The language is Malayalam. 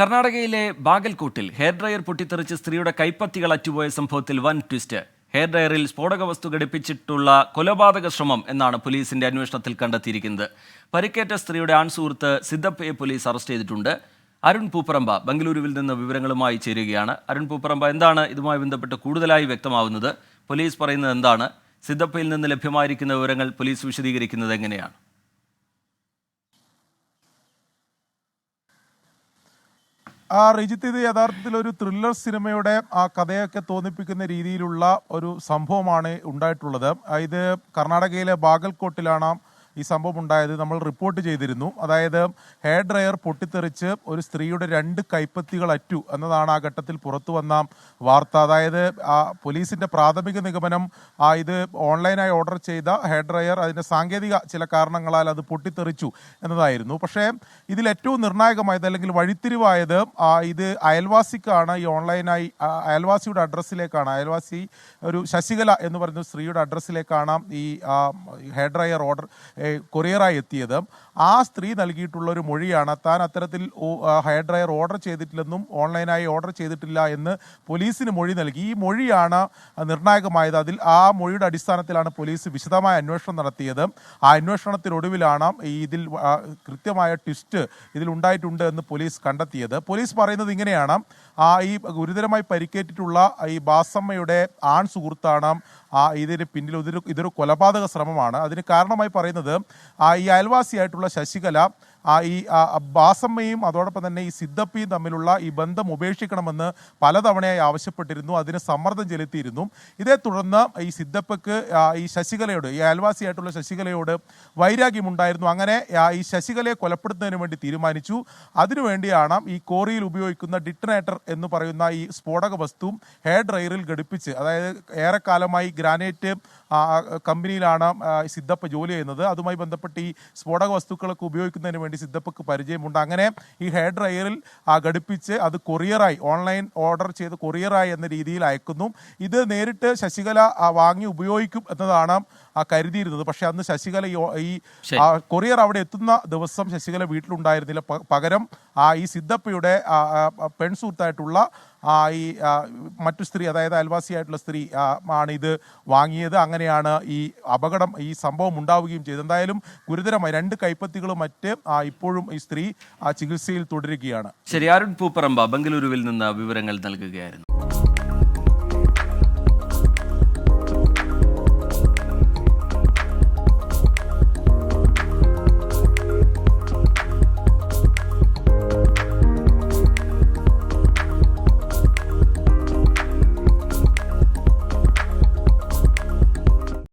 കർണാടകയിലെ ബാഗൽകോട്ടിൽ ഹെയർ ഡ്രയർ പൊട്ടിത്തെറിച്ച് സ്ത്രീയുടെ കൈപ്പത്തികൾ അറ്റുപോയ സംഭവത്തിൽ വൻ ട്വിസ്റ്റ്. ഹെയർ ഡ്രയറിൽ സ്ഫോടക വസ്തു ഘടിപ്പിച്ചിട്ടുള്ള കൊലപാതക ശ്രമം എന്നാണ് പോലീസിന്റെ അന്വേഷണത്തിൽ കണ്ടെത്തിയിരിക്കുന്നത്. പരിക്കേറ്റ സ്ത്രീയുടെ ആൺസുഹൃത്ത് സിദ്ധപ്പയെ പോലീസ് അറസ്റ്റ് ചെയ്തിട്ടുണ്ട്. അരുൺ പൂപ്പറമ്പ ബംഗളൂരുവിൽ നിന്ന് വിവരങ്ങളുമായി ചേരുകയാണ്. അരുൺ പൂപ്പറമ്പ എന്താണ് ഇതുമായി ബന്ധപ്പെട്ട് കൂടുതലായി വ്യക്തമാവുന്നത്? പോലീസ് പറയുന്നത് എന്താണ്? സിദ്ധപ്പയിൽ നിന്ന് ലഭ്യമായിരിക്കുന്ന വിവരങ്ങൾ പോലീസ് വിശദീകരിക്കുന്നത് എങ്ങനെയാണ്? ആ റിജിത്ത് ഇത് യഥാർത്ഥത്തിൽ ഒരു ത്രില്ലർ സിനിമയുടെ ആ കഥയൊക്കെ തോന്നിപ്പിക്കുന്ന രീതിയിലുള്ള ഒരു സംഭവമാണ് ഉണ്ടായിട്ടുള്ളത്. ഇത് കർണാടകയിലെ ബാഗൽകോട്ടിലാണ് ഈ സംഭവം ഉണ്ടായത് നമ്മൾ റിപ്പോർട്ട് ചെയ്തിരുന്നു. അതായത് ഹെയർ ഡ്രയർ പൊട്ടിത്തെറിച്ച് ഒരു സ്ത്രീയുടെ രണ്ട് കൈപ്പത്തികൾ അറ്റു എന്നതാണ് ആ ഘട്ടത്തിൽ പുറത്തു വന്ന വാർത്ത. അതായത് ആ പോലീസിന്റെ പ്രാഥമിക നിഗമനം ആ ഇത് ഓൺലൈനായി ഓർഡർ ചെയ്ത ഹെയർ ഡ്രയർ അതിന്റെ സാങ്കേതിക ചില കാരണങ്ങളാൽ അത് പൊട്ടിത്തെറിച്ചു എന്നതായിരുന്നു. പക്ഷേ ഇതിൽ ഏറ്റവും നിർണായകമായത് അല്ലെങ്കിൽ വഴിത്തിരിവായത് ഇത് അയൽവാസിക്കാണ് ഈ ഓൺലൈനായി അയൽവാസിയുടെ അഡ്രസ്സിലേക്കാണ് അയൽവാസി ഒരു ശശികല എന്ന് പറയുന്ന സ്ത്രീയുടെ അഡ്രസ്സിലേക്കാണ് ഈ ഹെയർ ഡ്രയർ ഓർഡർ കൊറിയറായി എത്തിയത്. ആ സ്ത്രീ നൽകിയിട്ടുള്ള ഒരു മൊഴിയാണ് താൻ അത്തരത്തിൽ ഹെയർ ഡ്രയർ ഓർഡർ ചെയ്തിട്ടില്ലെന്നും ഓൺലൈനായി ഓർഡർ ചെയ്തിട്ടില്ല എന്ന് പോലീസിന് മൊഴി നൽകി. ഈ മൊഴിയാണ് നിർണായകമായത്. അതിൽ ആ മൊഴിയുടെ അടിസ്ഥാനത്തിലാണ് പോലീസ് വിശദമായ അന്വേഷണം നടത്തിയത്. ആ അന്വേഷണത്തിനൊടുവിലാണ് ഈ ഇതിൽ കൃത്യമായ ട്വിസ്റ്റ് ഇതിൽ ഉണ്ടായിട്ടുണ്ട് എന്ന് പോലീസ് കണ്ടെത്തിയത്. പോലീസ് പറയുന്നത് ഇങ്ങനെയാണ്. ആ ഈ ഗുരുതരമായി പരിക്കേറ്റിട്ടുള്ള ഈ ബാസമ്മയുടെ ആൺ സുഹൃത്താണ് ആ ഇതിന് പിന്നിൽ ഇതൊരു ഇതൊരു കൊലപാതക ശ്രമമാണ്. അതിന് കാരണമായി പറയുന്നത് ഈ അയൽവാസിയായിട്ടുള്ള ശശികല ഈ ആ, ബാസമ്മയും അതോടൊപ്പം തന്നെ ഈ സിദ്ധപ്പിയും തമ്മിലുള്ള ഈ ബന്ധം ഉപേക്ഷിക്കണമെന്ന് പലതവണയായി ആവശ്യപ്പെട്ടിരുന്നു. അതിന് സമ്മർദ്ദം ചെലുത്തിയിരുന്നു. ഇതേ തുടർന്ന് ഈ സിദ്ധപ്പക്ക് ഈ ശശികലയോട് ഈ അയൽവാസിയായിട്ടുള്ള ശശികലയോട് വൈരാഗ്യമുണ്ടായിരുന്നു. അങ്ങനെ ഈ ശശികലയെ കൊലപ്പെടുത്തുന്നതിന് വേണ്ടി തീരുമാനിച്ചു. അതിനുവേണ്ടിയാണ് ഈ കോറിയിൽ ഉപയോഗിക്കുന്ന ഡിറ്റനേറ്റർ എന്ന് പറയുന്ന ഈ സ്ഫോടക വസ്തു ഹെയർ ഡ്രയറിൽ ഘടിപ്പിച്ച് അതായത് ഏറെക്കാലമായി ഗ്രാനൈറ്റ് കമ്പനിയിലാണ് സിദ്ധപ്പ ജോലി ചെയ്യുന്നത്. അതുമായി ബന്ധപ്പെട്ട് ഈ സ്ഫോടക വസ്തുക്കളൊക്കെ ഉപയോഗിക്കുന്നതിന് വേണ്ടി സിദ്ധപ്പക്ക് പരിചയമുണ്ട്. അങ്ങനെ ഈ ഹെയർ ഡ്രയറിൽ ആ, ഘടിപ്പിച്ച് അത് കൊറിയറായി ഓൺലൈൻ ഓർഡർ ചെയ്ത് കൊറിയറായി എന്ന രീതിയിൽ അയക്കുന്നു. ഇത് നേരിട്ട് ശശികല ആ, വാങ്ങി ഉപയോഗിക്കും എന്നതാണ് ആ, കരുതിയിരുന്നത്. പക്ഷെ അന്ന് ശശികല ഈ കൊറിയർ അവിടെ എത്തുന്ന ദിവസം ശശികല വീട്ടിലുണ്ടായിരുന്നില്ല. പകരം ആ ഈ സിദ്ധപ്പയുടെ ആ, ഈ മറ്റു സ്ത്രീ അതായത് അയൽവാസിയായിട്ടുള്ള സ്ത്രീ ആണ് ഇത് വാങ്ങിയത്. അങ്ങനെയാണ് ഈ അപകടം ഈ സംഭവം ഉണ്ടാവുകയും ചെയ്തത്. എന്തായാലും ഗുരുതരമായി രണ്ട് കൈപ്പത്തികളും മറ്റ് ഇപ്പോഴും ഈ സ്ത്രീ ആ, ചികിത്സയിൽ തുടരുകയാണ്. ശരി അരുൺ പൂപ്പറമ്പ ബംഗളൂരുവിൽ നിന്ന് വിവരങ്ങൾ നൽകുകയായിരുന്നു.